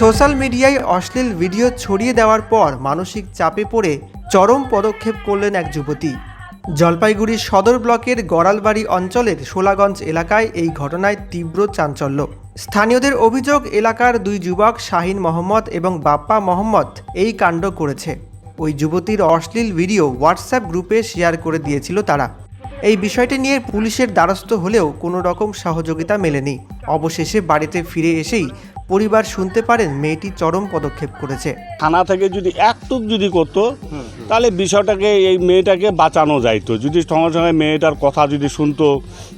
Social মিডিয়ায় অশ্লীল video ছড়িয়ে দেওয়ার পর মানসিক চাপে পড়ে চরম পদক্ষেপ করলেন এক যুবতী। জলপাইগুড়ির সদর ব্লকের গড়ালবাড়ি অঞ্চলের সোলাগঞ্জ এলাকায় এই ঘটনায় তীব্র চাঞ্চল্য। স্থানীয়দের অভিযোগ, এলাকার দুই যুবক শাহিন মোহাম্মদ এবং বাপ্পা মোহাম্মদ এই কাণ্ড করেছে। ওই যুবতীর অশ্লীল ভিডিও হোয়াটসঅ্যাপ গ্রুপে শেয়ার করে দিয়েছিল তারা। এই বিষয়টি নিয়ে পুলিশের দ্বারস্থ হলেও কোনো রকম সহযোগিতা মেলেনি। অবশেষে বাড়িতে ফিরে এসেই পরিবার শুনতে পারেন মেয়েটি চরম পদক্ষেপ করেছে। থানা থেকে যদি একটুক যদি করতো তাহলে বিষয়টাকে এই মেয়েটাকে বাঁচানো যাইতো। যদি সঙ্গে সঙ্গে মেয়েটার কথা যদি শুনতো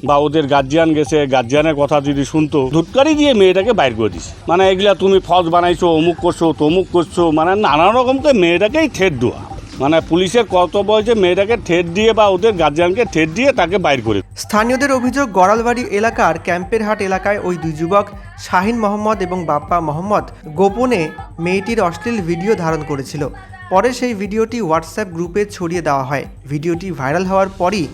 বা ওদের গার্জিয়ান গেছে গার্জিয়ানের কথা যদি শুনতো ধুটকারি দিয়ে মেয়েটাকে বাইর করে দিছে। মানে এগুলা তুমি ফজ বানাইছো অমুক করছ তমুক করছ মানে নানা রকমকে মেয়েটাকেই ঠেট দেওয়া। মানে পুলিশের কর্তব্য যে মেয়েটাকে ঠেট দিয়ে বা ওদের গার্জিয়ানকে ঠেট দিয়ে তাকে বাইর করে। স্থানীয়দের অভিযোগ, গড়ালবাড়ি এলাকার ক্যাম্পের হাট এলাকায় ওই দুই যুবক, শাহিন মোহাম্মদ এবং বাপ্পা মোহাম্মদ, গোপনে মেয়েটির অশ্লীল ভিডিও ধারণ করেছিল। পরে সেই ভিডিওটি হোয়াটসঅ্যাপ গ্রুপে ছড়িয়ে দেওয়া হয়। ভিডিওটি ভাইরাল হওয়ার পরই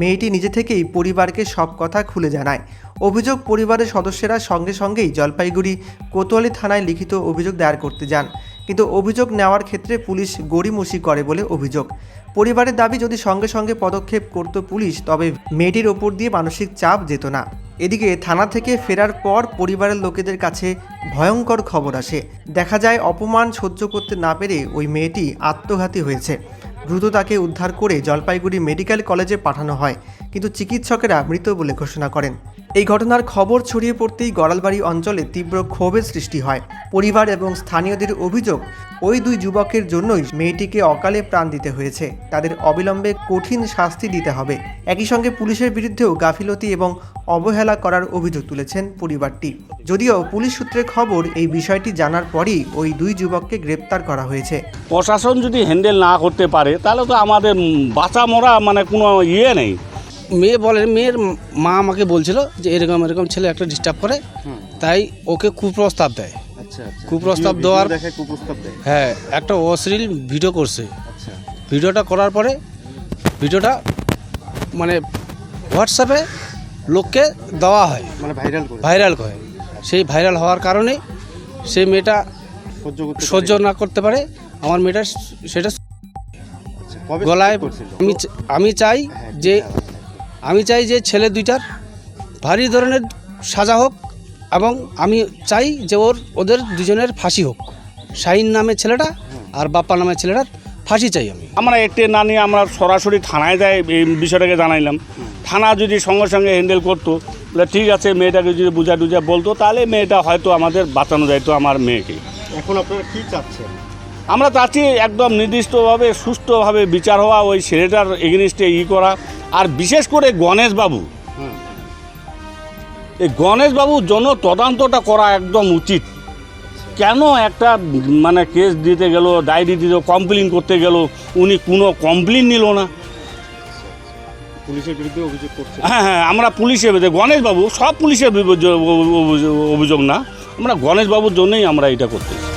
মেয়েটি নিজে থেকেই পরিবারকে সব কথা খুলে জানায়। অভিযোগ পরিবারের সদস্যরা সঙ্গে সঙ্গেই জলপাইগুড়ি কোতোয়ালি থানায় লিখিত অভিযোগ দায়ের করতে যান। কিন্তু অভিযোগ নেওয়ার ক্ষেত্রে পুলিশ গড়িমসি করে বলে অভিযোগ। পরিবারের দাবি, যদি সঙ্গে সঙ্গে পদক্ষেপ করত পুলিশ, তবে মেয়েটির ওপর দিয়ে মানসিক চাপ যেত না। এদিকে থানা থেকে ফেরার পর পরিবারের লোকেদের কাছে ভয়ঙ্কর খবর আসে। দেখা যায়, অপমান সহ্য করতে না পেরে ওই মেয়েটি আত্মঘাতী হয়েছে। দ্রুত তাকে উদ্ধার করে জলপাইগুড়ি মেডিকেল কলেজে পাঠানো হয়, কিন্তু চিকিৎসকেরা মৃত বলে ঘোষণা করেন। এই ঘটনার খবর ছড়িয়ে পড়তেই গড়ালবাড়ি অঞ্চলে তীব্র ক্ষোভের সৃষ্টি হয়। পরিবার এবং স্থানীয়দের অভিযোগ, ওই দুই যুবকের জন্যই মেয়েটিকে অকালে প্রাণ দিতে হয়েছে। তাদের অবিলম্বে কঠিন শাস্তি দিতে হবে। একই সঙ্গে পুলিশের বিরুদ্ধেও গাফিলতি এবং অবহেলা করার অভিযোগ তুলেছেন পরিবারটি। যদিও পুলিশ সূত্রে খবর, এই বিষয়টি জানার পরই ওই দুই যুবককে গ্রেপ্তার করা হয়েছে। প্রশাসন যদি হ্যান্ডেল না করতে পারে, তাহলে তো আমাদের বাঁচা মরা মানে কোনো ইয়ে নেই। মেয়ে বলে মেয়ের মা আমাকে বলছিল যে এরকম এরকম ছেলে একটা ডিস্টার্ব করে তাই ওকে কুপ্রস্তাব দেয়। আচ্ছা আচ্ছা। কুপ্রস্তাব দেওয়ার- হ্যাঁ একটা অশ্লীল ভিডিও করছে। আচ্ছা। ভিডিওটা করার পরে ভিডিওটা মানে হোয়াটসঅ্যাপে লোককে দেওয়া হয়। মানে ভাইরাল করে। ভাইরাল করে। সেই ভাইরাল হওয়ার কারণে সেই মেয়েটা সহ্য না করতে পারে। আমার মেয়েটা সেটা গলায় আমি আমি চাই হ্যাঁ, যে আমি চাই যে ছেলে দুইটার ভারী ধরনের সাজা হোক এবং আমি চাই যে ওর ওদের দুজনের ফাঁসি হোক। শাহিন নামে ছেলেটা আর বাপ্পা নামের ছেলেটার ফাঁসি চাই আমি। আমরা এতে না নিয়ে আমরা সরাসরি থানায় যাই এই বিষয়টাকে জানাইলাম। থানা যদি সঙ্গে সঙ্গে হ্যান্ডেল করতো বলে ঠিক আছে মেয়েটাকে যদি বুঝা টুজা বলতো তাহলে মেয়েটা হয়তো আমাদের বাঁচানো যাইতো আমার মেয়েকে। এখন আপনারা কি চাচ্ছেন? আমরা চাচ্ছি একদম নির্দিষ্টভাবে সুষ্ঠুভাবে বিচার হওয়া ওই ছেলেটার এগেনিস্টে ই করা আর বিশেষ করে গণেশবাবু হুম এই গণেশ গণেশবাবুর জন্য তদন্তটা করা একদম উচিত। কেন একটা মানে কেস দিতে গেল ডায়েরি দিতে কমপ্লেন করতে গেল উনি কোনো কমপ্লেন নিল না। পুলিশের বিরুদ্ধে অভিযোগ করছে। হ্যাঁ হ্যাঁ আমরা পুলিশের বিরুদ্ধে গণেশবাবু সব পুলিশের অভিযোগ- না। আমরা গণেশবাবুর জন্যই আমরা এটা করতে